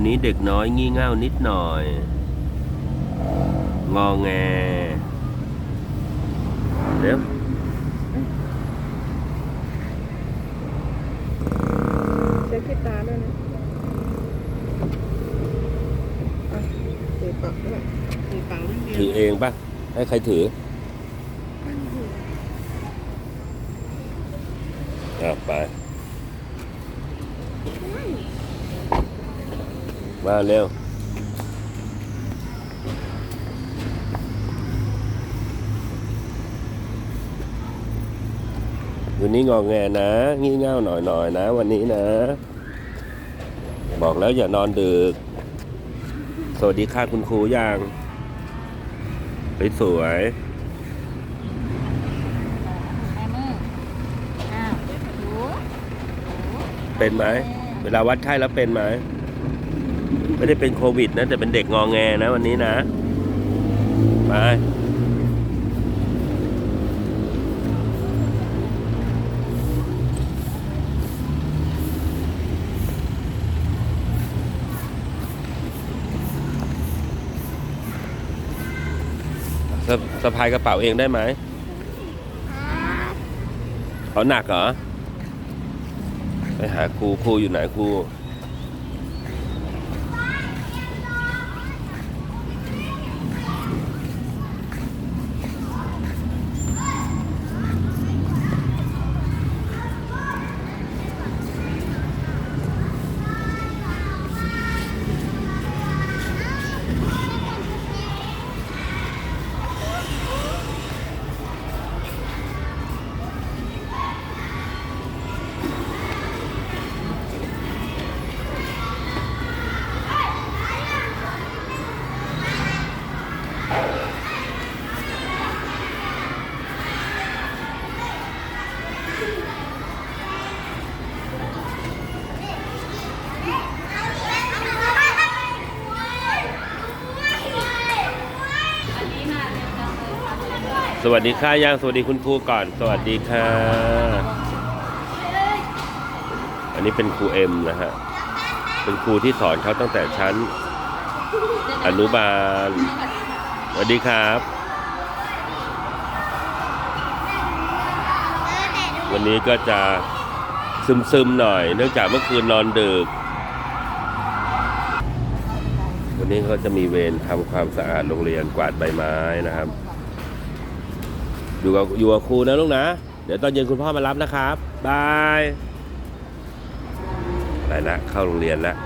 วันนี้เด็กน้อยงี่เง่านิดหน่อย งอแงเดี๋ยวเช็คที่ตาด้วยนะอะถือปากด้วยถือปากไม่เดียวถือเองปะให้ใครถืออะไป มาเร็ว วันนี้งอแงนะงี่เง่าหน่อยๆนะ วันนี้นะ บอกแล้วอย่านอนดึก สวัสดีค่ะคุณครูยังสวยแม่มืออ้าวหนูๆเป็นไหม เวลาวัดไข้แล้วเป็นไหม ไม่ได้เป็นโควิดนะ แต่เป็นเด็กงอแงนะวันนี้นะ ไปสะสะพายกระเป๋าเองได้ไหมเขาหนักเหรอ ไปหาครูครูอยู่ไหนครู วัสดีค่ะย่างสวัสดีคุณครูก่อน สวัสดีค่ะ อันนี้เป็นครูเอ็มนะฮะ เป็นครูที่สอนเขาตั้งแต่ชั้น อนุบาล สวัสดีครับ วันนี้ก็จะซึมๆหน่อย เนื่องจากเมื่อคืนนอนดึก วันนี้เขาจะมีเวรทำความสะอาดโรงเรียนกวาดใบไม้นะครับ อยู่กับอยู่กับครูนะลูกนะ เดี๋ยวตอนเย็นคุณพ่อมารับนะครับบายไปละเข้าโรงเรียนแล้ว